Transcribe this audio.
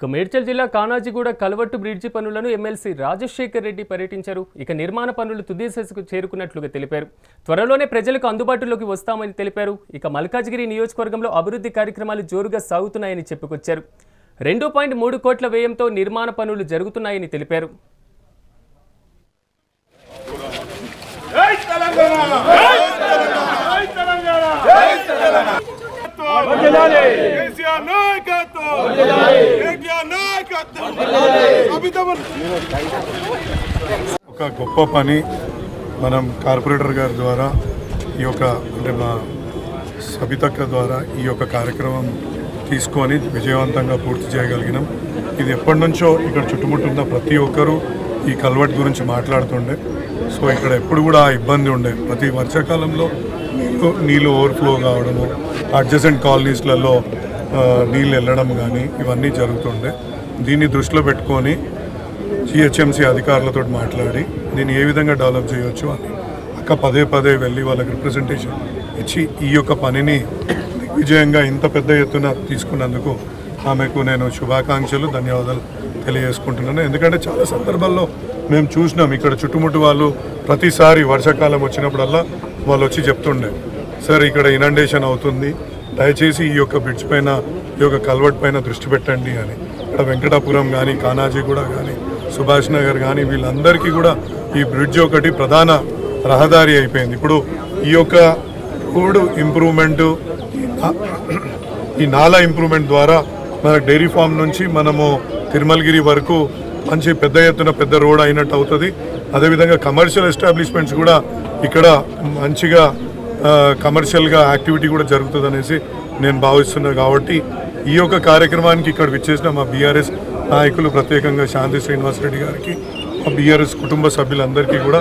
ఇక మేడ్చల్ జిల్లా కానాజిగూడ కలవట్టు బ్రిడ్జి పనులను ఎమ్మెల్సీ రాజశేఖర్ రెడ్డి పర్యటించారు. ఇక నిర్మాణ పనులు తుది దశకు చేరుకున్నట్లుగా తెలిపారు. త్వరలోనే ప్రజలకు అందుబాటులోకి వస్తామని తెలిపారు. ఇక మల్కాజ్గిరి నియోజకవర్గంలో అభివృద్ధి కార్యక్రమాలు జోరుగా సాగుతున్నాయని చెప్పుకొచ్చారు. రెండు పాయింట్ మూడు కోట్ల వ్యయంతో నిర్మాణ పనులు జరుగుతున్నాయని తెలిపారు. నాయకత్వం! నాయకత్వం ఒక గొప్ప పని మనం కార్పొరేటర్ గారి ద్వారా ఈ యొక్క అంటే మా సబితక్క ద్వారా ఈ యొక్క కార్యక్రమం తీసుకొని విజయవంతంగా పూర్తి చేయగలిగినాం. ఇది ఎప్పటి నుంచో ఇక్కడ చుట్టుముట్టున్న ప్రతి ఒక్కరూ ఈ కల్వర్ట్ గురించి మాట్లాడుతుండే. సో ఇక్కడ ఎప్పుడు కూడా ఆ ఇబ్బంది ఉండే. ప్రతి వర్షాకాలంలో నీళ్ళు ఓవర్ఫ్లో కావడము అడ్జసెంట్ కాలనీస్లలో నీళ్ళు వెళ్ళడం కానీ ఇవన్నీ జరుగుతుండే. దీన్ని దృష్టిలో పెట్టుకొని జిహెచ్ఎంసీ అధికారులతో మాట్లాడి దీన్ని ఏ విధంగా డెవలప్ చేయొచ్చు అని అక్క పదే పదే వెళ్ళి వాళ్ళకి రిప్రజెంటేషన్ ఇచ్చి ఈ యొక్క పనిని విజయంగా ఇంత పెద్ద ఎత్తున తీసుకున్నందుకు ఆమెకు నేను శుభాకాంక్షలు ధన్యవాదాలు తెలియజేసుకుంటున్నాను. ఎందుకంటే చాలా సందర్భాల్లో మేము చూసినాం ఇక్కడ చుట్టుముట్టు వాళ్ళు ప్రతిసారి వర్షాకాలం వచ్చినప్పుడల్లా వాళ్ళు వచ్చి చెప్తుండే సార్ ఇక్కడ ఇనండేషన్ అవుతుంది దయచేసి ఈ యొక్క బ్రిడ్జ్ పైన ఈ యొక్క కల్వర్ట్ పైన దృష్టి పెట్టండి అని. ఇక్కడ వెంకటాపురం కానీ కానాజీగూడ కానీ సుభాష్ నగర్ కానీ వీళ్ళందరికీ కూడా ఈ బ్రిడ్జ్ ఒకటి ప్రధాన రహదారి అయిపోయింది. ఇప్పుడు ఈ యొక్క రోడ్డు ఇంప్రూవ్మెంట్ ఈ నాలా ఇంప్రూవ్మెంట్ ద్వారా మన డైరీ ఫామ్ నుంచి మనము తిరుమలగిరి వరకు మంచి పెద్ద ఎత్తున పెద్ద రోడ్ అయినట్టు అవుతుంది. అదేవిధంగా కమర్షియల్ ఎస్టాబ్లిష్మెంట్స్ కూడా ఇక్కడ మంచిగా కమర్షియల్గా యాక్టివిటీ కూడా జరుగుతుంది అనేసి నేను భావిస్తున్నాను కాబట్టి ఈ యొక్క కార్యక్రమానికి ఇక్కడ విచ్చేసిన మా బీఆర్ఎస్ నాయకులు ప్రత్యేకంగా శాంతి శ్రీనివాసరెడ్డి గారికి మా బీఆర్ఎస్ కుటుంబ సభ్యులందరికీ కూడా